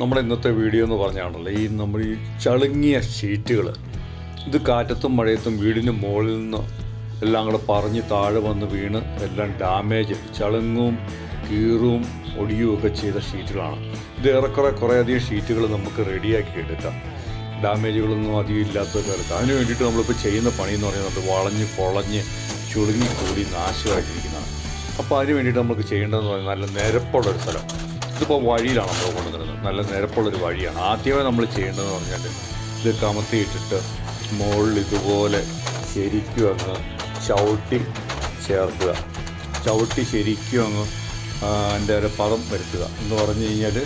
നമ്മുടെ ഇന്നത്തെ വീഡിയോ എന്ന് പറഞ്ഞാണല്ലോ ഈ നമ്മൾ ഈ ചളുങ്ങിയ ഷീറ്റുകൾ ഇത് കാറ്റത്തും മഴയത്തും വീടിന് മുകളിൽ നിന്ന് എല്ലാം കൂടെ പറഞ്ഞ് താഴെ വന്ന് വീണ് എല്ലാം ഡാമേജ് ചളുങ്ങും കീറും ഒടിയും ഒക്കെ ചെയ്ത ഷീറ്റുകളാണ്. ഇത് ഏറെക്കുറെ കുറേയധികം ഷീറ്റുകൾ നമുക്ക് റെഡിയാക്കി എടുക്കാം. ഡാമേജുകളൊന്നും അധികം ഇല്ലാത്തതൊക്കെ എടുക്കാം അതിന് വേണ്ടിയിട്ട് നമ്മളിപ്പോൾ ചെയ്യുന്ന പണി എന്ന് പറയുന്നത് വളഞ്ഞ് പൊളഞ്ഞ് ചുളുങ്ങി കൂടി നാശമായിട്ടിരിക്കുന്നതാണ്. അപ്പോൾ അതിന് വേണ്ടിയിട്ട് നമുക്ക് ചെയ്യേണ്ടതെന്ന് പറഞ്ഞാൽ നല്ല നിരപ്പുള്ളൊരു സ്ഥലം. ഇതിപ്പോൾ വഴിയിലാണ് നമ്മൾ കൊണ്ടുവരുന്നത്. നല്ല നിരപ്പുള്ളൊരു വഴിയാണ്. ആദ്യമേ നമ്മൾ ചെയ്യേണ്ടതെന്ന് പറഞ്ഞാൽ ഇത് കമത്തിയിട്ടിട്ട് മുകളിൽ ഇതുപോലെ ശരിക്കും അങ്ങ് ചവിട്ടി ചേർക്കുക. ചവിട്ടി ശരിക്കും അങ്ങ് എന്റെ ഒരു പദം വരുത്തുക. എന്ന് പറഞ്ഞു കഴിഞ്ഞാൽ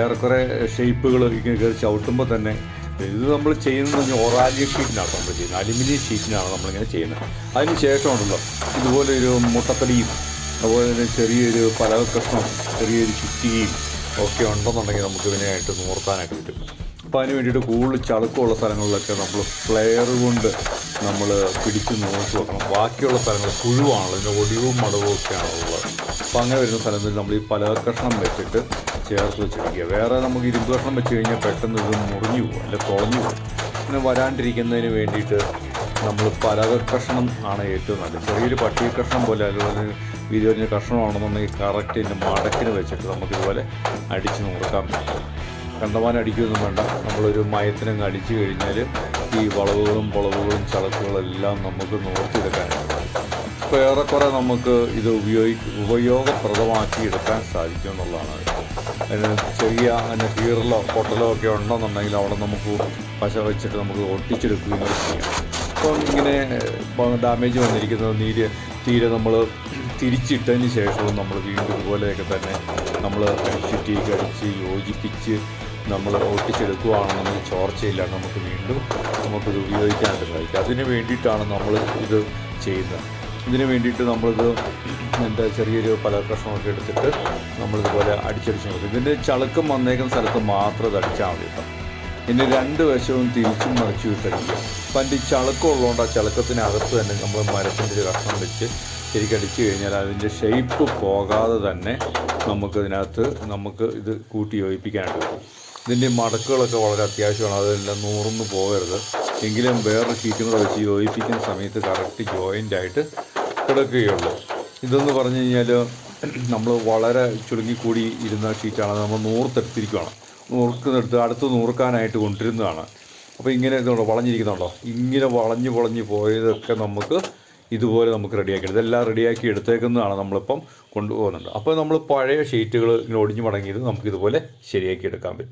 ഏറെക്കുറെ ഷേപ്പുകൾ ഇങ്ങനെ കയറി ചവിട്ടുമ്പോൾ തന്നെ ഇത് നമ്മൾ ചെയ്യുന്നത് പറഞ്ഞാൽ ഒറാലിയ ഷീറ്റിനാണ് നമ്മൾ ചെയ്യുന്നത്. അലുമിനിയം ഷീറ്റിനാണ് നമ്മളിങ്ങനെ ചെയ്യുന്നത്. അതിന് ശേഷമാണല്ലോ ഇതുപോലെ ഒരു മുട്ടത്തടിയും അതുപോലെ തന്നെ ചെറിയൊരു പലക കഷ്ണം ചെറിയൊരു ചുറ്റിയും ഒക്കെ ഉണ്ടെന്നുണ്ടെങ്കിൽ നമുക്ക് ഇതിനായിട്ട് നോർത്താനായിട്ട് പറ്റും. അപ്പോൾ അതിന് വേണ്ടിയിട്ട് കൂടുതൽ ചളുക്കമുള്ള സ്ഥലങ്ങളിലൊക്കെ നമ്മൾ ഫ്ലെയർ കൊണ്ട് നമ്മൾ പിടിച്ച് നോക്കി വെക്കണം. ബാക്കിയുള്ള സ്ഥലങ്ങൾ പുഴുവാണല്ലോ ഇതിന്റെ ഒടിവും മടവും ഒക്കെയാണ് ഉള്ളത് അപ്പോൾ അങ്ങനെ വരുന്ന സ്ഥലത്തിൽ നമ്മൾ ഈ പല കഷ്ണം വെച്ചിട്ട് ചേർത്ത് വെച്ചിരിക്കുക. വേറെ നമുക്ക് ഇരുമ്പ് കഷ്ണം വെച്ച് കഴിഞ്ഞാൽ പെട്ടെന്ന് ഇത് മുറിഞ്ഞു പോകും അല്ലെങ്കിൽ തുളഞ്ഞു പോകും. പിന്നെ വരാണ്ടിരിക്കുന്നതിന് വേണ്ടിയിട്ട് നമ്മൾ പലക കഷ്ണം ആണ് ഏറ്റവും നല്ലത്. ചെറിയൊരു പട്ടിക കഷ്ണം പോലെ അതുപോലെ വീതിയൊരിഞ്ഞ കഷ്ണമാണെന്നുണ്ടെങ്കിൽ കറക്റ്റ് ഇതിന്റെ മടക്കിന് വെച്ചിട്ട് നമുക്കിതുപോലെ അടിച്ച് നോക്കാം. കണ്ടമാനം അടിക്കുകയൊന്നും വേണ്ട. നമ്മളൊരു മയത്തിനങ്ങ് അടിച്ചു കഴിഞ്ഞാൽ ഈ വളവുകളും പൊളവുകളും ചളക്കുകളും എല്ലാം നമുക്ക് നോക്കിയെടുക്കാൻ ഇപ്പോൾ ഏറെക്കുറെ നമുക്ക് ഇത് ഉപയോഗി ഉപയോഗപ്രദമാക്കി എടുക്കാൻ സാധിക്കും എന്നുള്ളതാണ്. അതിന് ചെറിയ അതിന് കീറലോ പൊട്ടലോ ഒക്കെ ഉണ്ടെന്നുണ്ടെങ്കിൽ അവിടെ നമുക്ക് പശ വെച്ചിട്ട് നമുക്ക് ഒട്ടിച്ചെടുക്കുകയും ചെയ്യാം. അപ്പം ഇങ്ങനെ ഡാമേജ് വന്നിരിക്കുന്നത് നീര് തീരെ നമ്മൾ തിരിച്ചിട്ടതിന് ശേഷവും നമ്മൾ വീണ്ടും ഇതുപോലെയൊക്കെ തന്നെ നമ്മൾ അടിച്ചിട്ട് കടിച്ച് യോജിപ്പിച്ച് നമ്മൾ ഒട്ടിച്ചെടുക്കുകയാണെന്നുണ്ടെങ്കിൽ ചോർച്ചയില്ലാണ്ട് നമുക്ക് വീണ്ടും നമുക്കിത് ഉപയോഗിക്കാനായിട്ട് സാധിക്കും അതിന് വേണ്ടിയിട്ടാണ് നമ്മൾ ഇത് ചെയ്യുന്നത്. ഇതിന് വേണ്ടിയിട്ട് നമ്മളിത് എന്താ ചെറിയൊരു പല കഷ്ണമൊക്കെ എടുത്തിട്ട് നമ്മളിതുപോലെ അടിച്ചടിച്ച് നോക്കും. ഇതിന്റെ ചളുക്കം വന്നേക്കുന്ന സ്ഥലത്ത് മാത്രം ഇത് അടിച്ചാൽ മതി കേട്ടോ. ഇനി രണ്ട് വശവും തിരിച്ചും മറിച്ചു വിട്ടടിക്കുക അതിന്റെ ഈ ചളുക്കം ഉള്ളതുകൊണ്ട് ആ ചളുക്കത്തിനകത്ത് തന്നെ നമ്മൾ മരത്തിന്റെ ഒരു കഷ്ണം വെച്ച് ശരിക്കടിച്ചു കഴിഞ്ഞാൽ അതിന്റെ ഷേപ്പ് പോകാതെ തന്നെ നമുക്കതിനകത്ത് നമുക്ക് ഇത് കൂട്ടി യോജിപ്പിക്കാനായിട്ട് പറ്റും. ഇതിന്റെ മടക്കുകളൊക്കെ വളരെ അത്യാവശ്യമാണ്. അതെല്ലാം നൂറൊന്ന് പോകരുത്. എങ്കിലും വേറൊരു ഷീറ്റും കൂടെ വെച്ച് യോജിപ്പിക്കുന്ന സമയത്ത് കറക്റ്റ് ജോയിന്റ് ആയിട്ട് കിടക്കുകയുള്ളൂ. ഇതെന്ന് പറഞ്ഞു കഴിഞ്ഞാൽ നമ്മൾ വളരെ ചുരുങ്ങിക്കൂടി ഇരുന്ന ഷീറ്റാണ് നമ്മൾ നമ്മൾ നൂർത്തെടുത്തിരിക്കുകയാണ് നൂർക്കുന്നെടുത്ത് അടുത്ത് നൂർക്കാനായിട്ട് കൊണ്ടിരുന്നതാണ്. അപ്പോൾ ഇങ്ങനെ ഇതുണ്ടോ? വളഞ്ഞിരിക്കുന്നുണ്ടോ? ഇങ്ങനെ വളഞ്ഞ് വളഞ്ഞ് പോയതൊക്കെ നമുക്ക് ഇതുപോലെ നമുക്ക് റെഡിയാക്കി ഇതെല്ലാം റെഡിയാക്കി എടുത്തേക്കുന്നതാണ് നമ്മളിപ്പം കൊണ്ടുപോകുന്നുണ്ട്. അപ്പോൾ നമ്മൾ പഴയ ഷീറ്റുകൾ ഇങ്ങനെ ഒടിഞ്ഞു മടങ്ങിയത് നമുക്കിതുപോലെ ശരിയാക്കി എടുക്കാൻ പറ്റും.